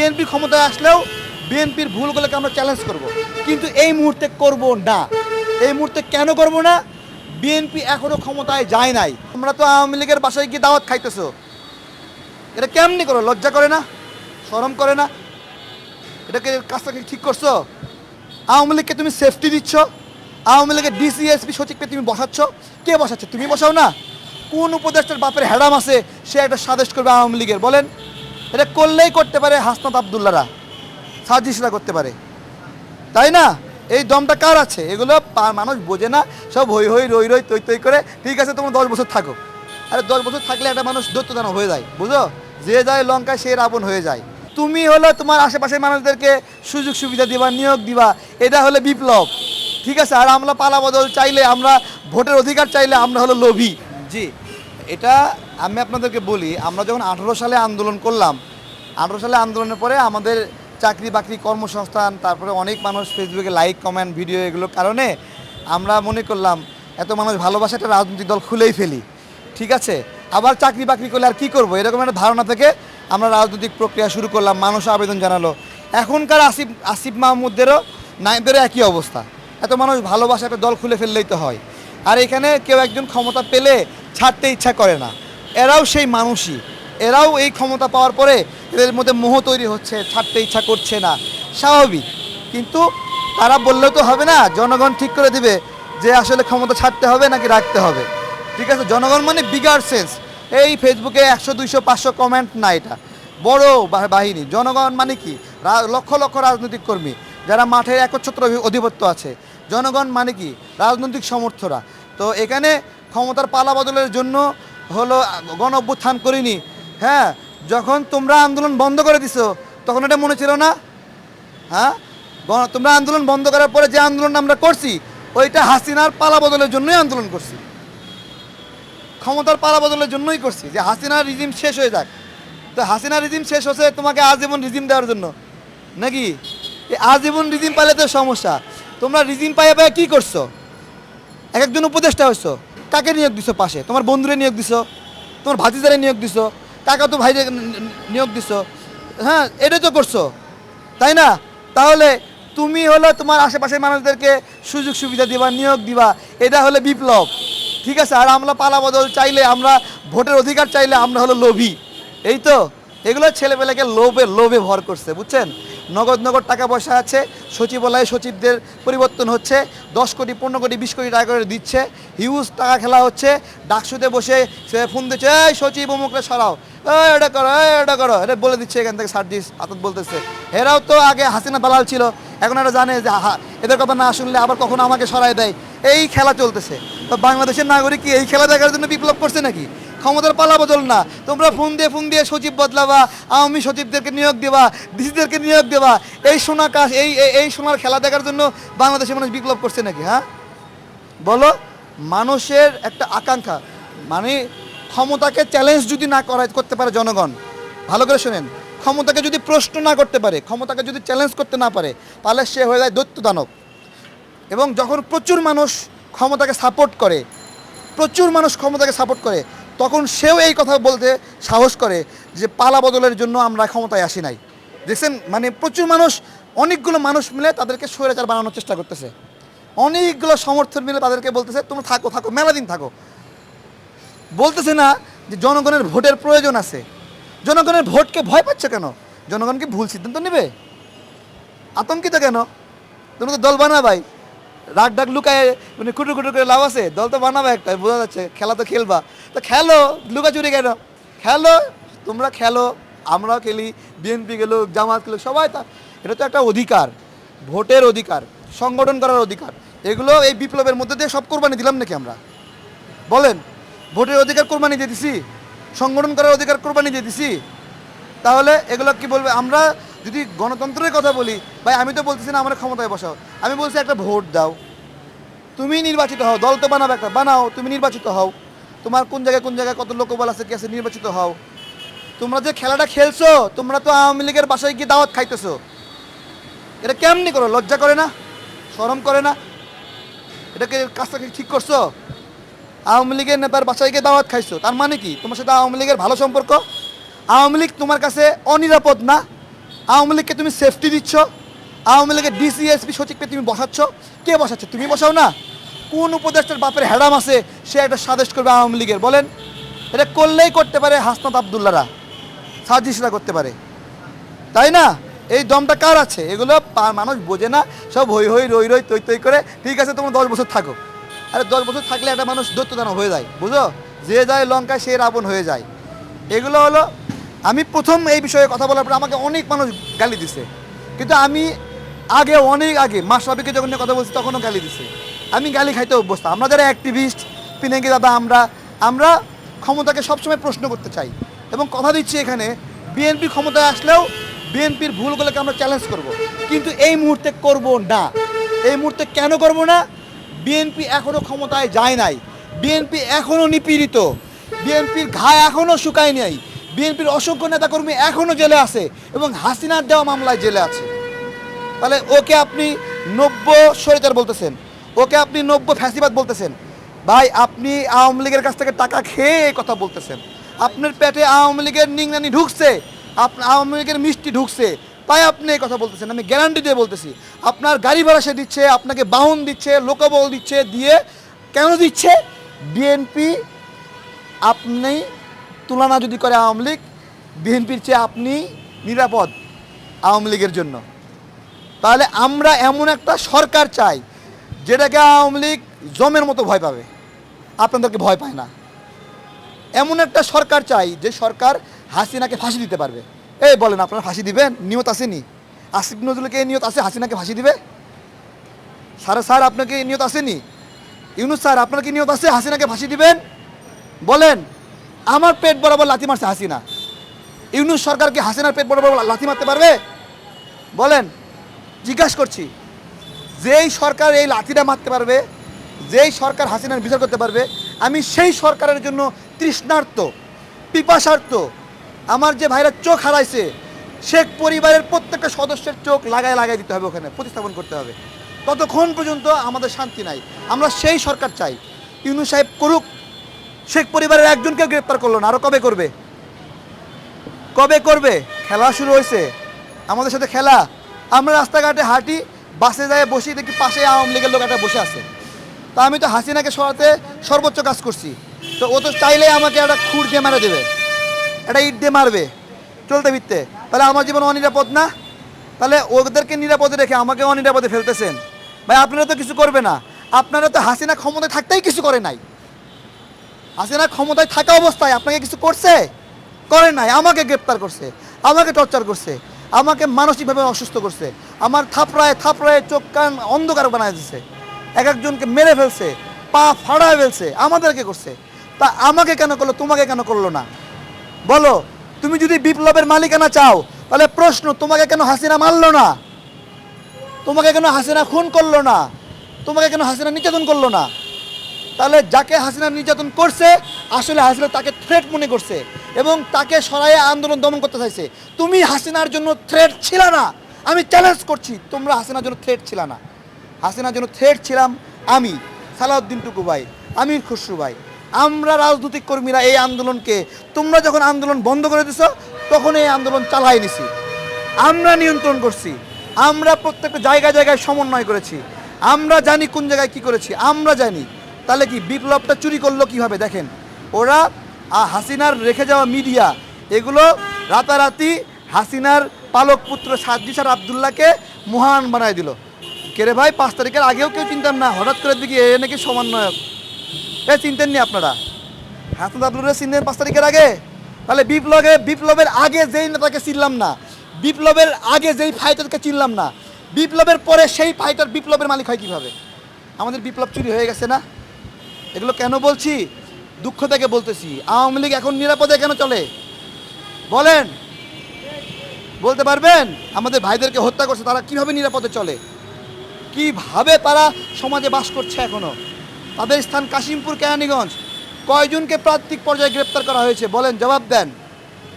BNP ক্ষমতায় আসলেও বিএনপির ভুলগুলোকে আমরা চ্যালেঞ্জ করব। কিন্তু এই মুহূর্তে করব না। এই মুহূর্তে কেন করব না? বিএনপি এখনও ক্ষমতায় যায় নাই। আমরা তো আওয়ামী লীগের বাসায় গিয়ে দাওয়াত খাইতেছো। এটা কেমনি করো? লজ্জা করে না? শরম করে না? এটাকে কাজটাকে ঠিক করছ? আওয়ামী লীগকে তুমি সেফটি দিচ্ছ? আওয়ামী লীগের ডিসিএসপি সচিবকে তুমি বসাচ্ছ? কে বসাচ্ছ? তুমি বসাও না? কোন উপদেষ্টার বাপের হ্যাডাম আছে, সে একটা সাদেশ করবে আওয়ামী লীগের। বলেন। এটা করলেই করতে পারে হাসনাত আবদুল্লারা সাজিসরা করতে পারে। তাই না? এই দমটা কার আছে? এগুলো মানুষ বোঝে না, সব হই হই, রই রই, তৈ তৈ করে, ঠিক আছে, তোমরা দশ বছর থাকো। আরে দশ বছর থাকলে একটা মানুষ দৈত্যদানব হয়ে যায়, বুঝো? যে যায় লঙ্কায়, সে রাবণ হয়ে যায়। তুমি হলো তোমার আশেপাশের মানুষদেরকে সুযোগ সুবিধা দিবা, নিয়োগ দিবা, এটা হলো বিপ্লব। ঠিক আছে? আর আমরা পালা বদল চাইলে, আমরা ভোটের অধিকার চাইলে আমরা হলো লোভী। জি। এটা আমি আপনাদেরকে বলি, আমরা যখন আঠারো সালে আন্দোলন করলাম, আঠারো সালে আন্দোলনের পরে আমাদের চাকরি বাকরি কর্মসংস্থান, তারপরে অনেক মানুষ ফেসবুকে লাইক কমেন্ট ভিডিও এগুলোর কারণে আমরা মনে করলাম, এত মানুষ ভালোবাসা একটা রাজনৈতিক দল খুলেই ফেলি। ঠিক আছে? আবার চাকরি বাকরি করলে আর কি করব? এরকম একটা ধারণা থেকে আমরা রাজনৈতিক প্রক্রিয়া শুরু করলাম, মানুষ আবেদন জানালো। এখনকার আসিফ আসিফ মাহমুদদেরও নাইমদেরও একই অবস্থা। এত মানুষ ভালোবাসা একটা দল খুলে ফেললেই তো হয়। আর এখানে কেউ একজন ক্ষমতা পেলে ছাড়তে ইচ্ছা করে না। এরাও সেই মানুষই। এরাও এই ক্ষমতা পাওয়ার পরে এদের মধ্যে মোহ তৈরি হচ্ছে, ছাড়তে ইচ্ছা করছে না। স্বাভাবিক। কিন্তু তারা বললেও তো হবে না, জনগণ ঠিক করে দিবে যে আসলে ক্ষমতা ছাড়তে হবে নাকি রাখতে হবে। ঠিক আছে, জনগণ মানে বিগার সেন্স এই ফেসবুকে একশো, দুইশো, পাঁচশো কমেন্ট না এটা। বড় বাহিনী। জনগণ মানে কি? লক্ষ লক্ষ রাজনৈতিক কর্মী যারা মাঠের একচ্ছত্র অধিপত্য আছে। জনগণ মানে কি? রাজনৈতিক সমর্থরা। তো এখানে ক্ষমতার পালা বদলের জন্য হলো গণ অভ্যুত্থান করিনি। হ্যাঁ যখন তোমরা আন্দোলন বন্ধ করে দিছো, তখন এটা মনে ছিল না? হ্যাঁ? তোমরা আন্দোলন বন্ধ করার পরে যে আন্দোলন আমরা করছি, ওইটা হাসিনার পালা বদলের জন্যই আন্দোলন করছি। ক্ষমতার পালা বদলের জন্যই করছি, যে হাসিনার রিজিম শেষ হয়ে যাক। তো হাসিনা রিজিম শেষ হচ্ছে তোমাকে আজীবন রিজিম দেওয়ার জন্য। নাকি? এই আজীবন রিজিম পাইলে তো সমস্যা। তোমরা রিজিম পাইয়ে পাইয়ে কী করছ? এক একজন উপদেষ্টা হয়েছো কাকে নিয়োগ দিছো পাশে? তোমার বন্ধুরে নিয়োগ দিছো? তোমার ভাতিজারে নিয়োগ দিছো? কাকা তো ভাইরে নিয়োগ দিছো? হ্যাঁ এটাই তো করছ। তাই না? তাহলে তুমি হলো তোমার আশেপাশের মানুষদেরকে সুযোগ সুবিধা দিবা, নিয়োগ দিবা। এটা হলো বিপ্লব। ঠিক আছে? আর আমরা পালা বদল চাইলে আমরা ভোটের অধিকার চাইলে আমরা হলো লোভী। এই তো? এগুলো ছেলেপেলেকে লোভে লোভে ভর করছে, বুঝছেন? নগদ নগদ টাকা পয়সা আছে। সচিবালয়ে সচিবদের পরিবর্তন হচ্ছে। দশ কোটি, পনেরো কোটি, বিশ কোটি টাকা করে দিচ্ছে। হিউজ টাকা খেলা হচ্ছে। ডাকসুতে বসে সে ফোন দিচ্ছে, এই সচিব, অমুকরা সরাও। এটা করো এটা করো। এটা বলে দিচ্ছে এখান থেকে সার্জিস আতত বলতেছে। এরাও তো আগে হাসিনা দালাল ছিল। এখন এরা জানে যে এদের কথা না শুনলে আবার কখনো আমাকে সরাই দেয়। এই খেলা চলতেছে। তো বাংলাদেশের নাগরিক কি এই খেলা দেখার জন্য বিপ্লব করছে নাকি? ক্ষমতার পালা বদল না। তোমরা ফোন দিয়ে ফোন দিয়ে সচিব বদলাবা, আওয়ামী সচিবদেরকে নিয়োগ দেবা, ডিসিদেরকে নিয়োগ দেবা। এই সোনা কাজ এই, এই- সোনার খেলা দেখার জন্য বাংলাদেশের মানুষ বিপ্লব করছে নাকি হ্যাঁ? বলো, মানুষের একটা আকাঙ্ক্ষা। মানে ক্ষমতাকে চ্যালেঞ্জ যদি না করা, করতে পারে জনগণ। ভালো করে শোনেন। ক্ষমতাকে যদি প্রশ্ন না করতে পারে, ক্ষমতাকে যদি চ্যালেঞ্জ করতে না পারে, তাহলে সে হয়ে যায় দৈত্য দানব। এবং যখন প্রচুর মানুষ ক্ষমতাকে সাপোর্ট করে, প্রচুর মানুষ ক্ষমতাকে সাপোর্ট করে, তখন সেও এই কথা বলতে সাহস করে যে পালা বদলের জন্য আমরা ক্ষমতায় আসি নাই। দেখছেন? মানে প্রচুর মানুষ, অনেকগুলো মানুষ মিলে তাদেরকে স্বৈরাচার বানানোর চেষ্টা করতেছে। অনেকগুলো সমর্থন মিলে তাদেরকে বলতেছে, তোমরা থাকো থাকো, মেলা দিন থাকো। বলতেছে না যে জনগণের ভোটের প্রয়োজন আছে। জনগণের ভোটকে ভয় পাচ্ছে কেন? জনগণ কি ভুল সিদ্ধান্ত নেবে? আতঙ্কিত কেন? তোমরা তো দল বানাবাই রাগ ডাক লুকায় মানে কুটু কুটু করে লাভ আছে? দল তো বানাবে একটা, বোঝা যাচ্ছে, খেলা তো খেলবা। তো খেলো, লুকাচুরি কেন? খেলো, তোমরা খেলো, আমরাও খেলি বিএনপি গেলো, জামাত গেলো, সবাই তা এটা তো একটা অধিকার, ভোটের অধিকার, সংগঠন করার অধিকার। এগুলো এই বিপ্লবের মধ্যে দিয়ে সব কোরবানি দিলাম নাকি আমরা? বলেন, ভোটের অধিকার কোরবানি দিয়ে দিছি? সংগঠন করার অধিকার কোরবানি দিয়ে দিছি? তাহলে এগুলো কি বলবে? আমরা যদি গণতন্ত্রের কথা বলি, ভাই, আমি তো বলতেছি না, আমার ক্ষমতায় বসাও। আমি বলছি, একটা ভোট দাও। তুমি নির্বাচিত হও, দল তো বানাবে একটা, বানাও, তুমি নির্বাচিত হও। তোমার কোন জায়গায় কোন জায়গায় কত লোকবল আছে, কি আছে, নির্বাচিত হও। তোমরা যে খেলাটা খেলছো, তোমরা তো আওয়ামী লীগের বাসায় গিয়ে দাওয়াত খাইতেছো। এটা কেমনি করো? লজ্জা করে না? শরম করে না? এটাকে কাজটাকে ঠিক করছ? আওয়ামী লীগের নেতার বাসায় গিয়ে দাওয়াত খাইছো, তার মানে কি? তোমার সাথে আওয়ামী লীগের ভালো সম্পর্ক? আওয়ামী লীগ তোমার কাছে অনিরাপদ না? আওয়ামী লীগকে তুমি সেফটি দিচ্ছ? আওয়ামী লীগের ডিসিএসপি সচিবকে তুমি বসাচ্ছ? কে বসাচ্ছ? তুমি বসাও না। কোন উপদেষ্টার বাপের হ্যাডাম আছে, সে একটা সাদেশ করবে আওয়ামী লীগের। বলেন, এটা করলেই করতে পারে হাসনাত আবদুল্লারা সাজিশরা করতে পারে। তাই না? এই দমটা কার আছে? এগুলো মানুষ বোঝে না। সব হই হই, রই রই, তৈ তৈ করে, ঠিক আছে, তোমরা দশ বছর থাকো। আরে দশ বছর থাকলে একটা মানুষ দৈত্যদানব হয়ে যায়, বুঝো? যে যায় লঙ্কায়, সে রাবণ হয়ে যায়। এগুলো হলো, আমি প্রথম এই বিষয়ে কথা বলার পর আমাকে অনেক মানুষ গালি দিছে। কিন্তু আমি আগে, অনেক আগে মাসরাবিকে যখন কথা বলছি, তখনও গালি দিছে। আমি গালি খাইতে অভ্যস্ত। আমরা যারা অ্যাক্টিভিস্ট পিনাকি দাদা, আমরা আমরা ক্ষমতাকে সবসময় প্রশ্ন করতে চাই। এবং কথা দিচ্ছি এখানে, বিএনপি ক্ষমতায় আসলেও বিএনপির ভুলগুলোকে আমরা চ্যালেঞ্জ করব। কিন্তু এই মুহূর্তে করব না। এই মুহূর্তে কেন করব না? বিএনপি এখনও ক্ষমতায় যায় নাই। বিএনপি এখনও নিপীড়িত। বিএনপির ঘা এখনও শুকায় নাই। বিএনপির অসংখ্য নেতাকর্মী এখনও জেলে আছে এবং হাসিনার দেওয়া মামলায় জেলে আছে। তাহলে ওকে আপনি নব্য সরিতার বলতেছেন, ওকে আপনি নব্য ফ্যাসিবাদ বলতেছেন। ভাই, আপনি আওয়ামী লীগের কাছ থেকে টাকা খেয়ে কথা বলতেছেন। আপনার পেটে আওয়ামী লীগের নিংনানি ঢুকছে আপনার আওয়ামী লীগের মিষ্টি ঢুকছে, তাই আপনি এই কথা বলতেছেন। আমি গ্যারান্টি দিয়ে বলতেছি, আপনার গাড়ি ভাড়া সে দিচ্ছে, আপনাকে বাহন দিচ্ছে, লোকবল দিচ্ছে, দিয়ে কেন দিচ্ছে? বিএনপি আপনি তুলনা যদি করে আওয়ামী লীগ বিএনপির চেয়ে আপনি নিরাপদ আওয়ামী লীগের জন্য। তাহলে আমরা এমন একটা সরকার চাই, যেটাকে আওয়ামী লীগ জমের মতো ভয় পাবে। আপনাদেরকে ভয় পায় না। এমন একটা সরকার চাই, যে সরকার হাসিনাকে ফাঁসি দিতে পারবে। এই বলেন, আপনারা ফাঁসি দিবেন? নিয়ত আসেনি। আসিফ নজরুলকে এই নিয়ত আছে? হাসিনাকে ফাঁসি দিবে? স্যার স্যার আপনাকে এই নিয়ত আসেনি? ইউনুস স্যার, আপনার কি নিয়ত আছে? হাসিনাকে ফাঁসি দিবেন? বলেন, আমার পেট বরাবর লাথি মারছে হাসিনা। ইউনুস সরকার কি হাসিনার পেট বরাবর লাথি মারতে পারবে? বলেন জিজ্ঞাসা করছি, যেই সরকার এই লাঠিটা মারতে পারবে, যেই সরকার হাসিনার বিচার করতে পারবে, আমি সেই সরকারের জন্য তৃষ্ণার্ত পিপাসার্থ আমার যে ভাইরা চোখ হারাইছে, শেখ পরিবারের প্রত্যেকটা সদস্যের চোখ লাগায় লাগাই দিতে হবে ওখানে, প্রতিস্থাপন করতে হবে। ততক্ষণ পর্যন্ত আমাদের শান্তি নাই। আমরা সেই সরকার চাই। ইউনু সাহেব করুক, শেখ পরিবারের একজনকে গ্রেপ্তার করল না আরও কবে করবে? কবে করবে? খেলা শুরু হয়েছে। আমাদের সাথে খেলা। আমরা রাস্তাঘাটে হাঁটি, বাসে যায় বসি, দেখি পাশে আওয়ামী লীগের লোক একটা বসে আছে। তা আমি তো হাসিনাকে সরাতে সর্বোচ্চ কাজ করছি। তো ও তো চাইলে আমাকে একটা খুর দিয়ে মারা দেবে, একটা ইট দিয়ে মারবে। চলতে ফিরতে। তাহলে আমার জীবন অনিরাপদ না? তাহলে ওদেরকে নিরাপদে রেখে আমাকে অনিরাপদে ফেলতেছেন? ভাই, আপনারা তো কিছু করবে না। আপনারা তো হাসিনা ক্ষমতায় থাকতেই কিছু করে নাই। হাসিনা ক্ষমতায় থাকা অবস্থায় আপনাকে কিছু করছে? করে নাই, আমাকে গ্রেপ্তার করছে, আমাকে টর্চার করছে। আমাকে মানসিকভাবে অসুস্থ করছে। আমার থাপড়ায় থাপড়ায় চোখ কান অন্ধকার বানায় দিচ্ছে এক একজনকে মেরে ফেলছে, পা ফাড়ায় ফেলছে আমাদেরকে করছে? তা আমাকে কেন করল, তোমাকে কেন করল না? বলো, তুমি যদি বিপ্লবের মালিকানা চাও, তাহলে প্রশ্ন, তোমাকে কেন হাসিনা মারলো না? তোমাকে কেন হাসিনা খুন করল না? তোমাকে কেন হাসিনা নির্যাতন করল না? তাহলে যাকে হাসিনা নির্যাতন করছে, আসলে হাসিনা তাকে থ্রেট মনে করছে। এবং তাকে সরাইয়ে আন্দোলন দমন করতে চাইছে। তুমি হাসিনার জন্য থ্রেট ছিল না। আমি চ্যালেঞ্জ করছি, তোমরা হাসিনার জন্য থ্রেট ছিল না। হাসিনার জন্য থ্রেট ছিলাম আমি, সালাউদ্দিন টুকু ভাই, আমির খসরু ভাই। আমরা রাজনৈতিক কর্মীরা এই আন্দোলনকে, তোমরা যখন আন্দোলন বন্ধ করে দিছো, তখন এই আন্দোলন চালাই নিছি। আমরা নিয়ন্ত্রণ করছি। আমরা প্রত্যেকটা জায়গায় জায়গায় সমন্বয় করেছি। আমরা জানি কোন জায়গায় কি করেছি, আমরা জানি। তাহলে কি বিপ্লবটা চুরি করল কীভাবে? দেখেন, ওরা আ, হাসিনার রেখে যাওয়া মিডিয়া এগুলো রাতারাতি হাসিনার পালক পুত্র সাদ্দিসার আবদুল্লাহকে মহান বানায় দিল। কেরে ভাই পাঁচ তারিখের আগেও কেউ চিনতাম না হঠাৎ করে দেখি এ নাকি সমন্বয়ক। এ চিনতেননি আপনারা? হাসান আবদুল্লাহ চিনতেন পাঁচ তারিখের আগে? তাহলে বিপ্লবে বিপ্লবের আগে যেই নেতাকে চিনলাম না বিপ্লবের আগে যেই ফাইটারকে চিনলাম না বিপ্লবের পরে সেই ফাইটার বিপ্লবের মালিক হয় কীভাবে? আমাদের বিপ্লব চুরি হয়ে গেছে না? এগুলো কেন বলছি? দুঃখ থেকে বলতেছি, আওয়ামী লীগ এখন নিরাপদে কেন চলে? বলেন। বলতে পারবেন? আমাদের ভাইদেরকে হত্যা করছে, তারা কীভাবে নিরাপদে চলে? কীভাবে তারা সমাজে বাস করছে এখনও? তাদের স্থান কাশিমপুর কেরানীগঞ্জ। কয়জনকে প্রান্তিক পর্যায়ে গ্রেপ্তার করা হয়েছে? বলেন, জবাব দেন।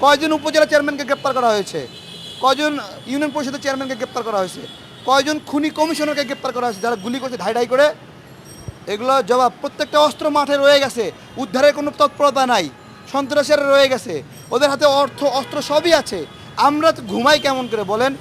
কয়জন উপজেলা চেয়ারম্যানকে গ্রেপ্তার করা হয়েছে? কয়জন ইউনিয়ন পরিষদের চেয়ারম্যানকে গ্রেপ্তার করা হয়েছে? কয়জন খুনি কমিশনারকে গ্রেপ্তার করা হয়েছে? যারা গুলি করছে, ঢাই ঢাই করে এগুলো জবাব প্রত্যেকটা অস্ত্র মাঠে রয়ে গেছে। উদ্ধারের কোনো তৎপরতা নাই। সন্ত্রাসের রয়ে গেছে। ওদের হাতে অর্থ, অস্ত্র সবই আছে। আমরা ঘুমাই কেমন করে বলেন?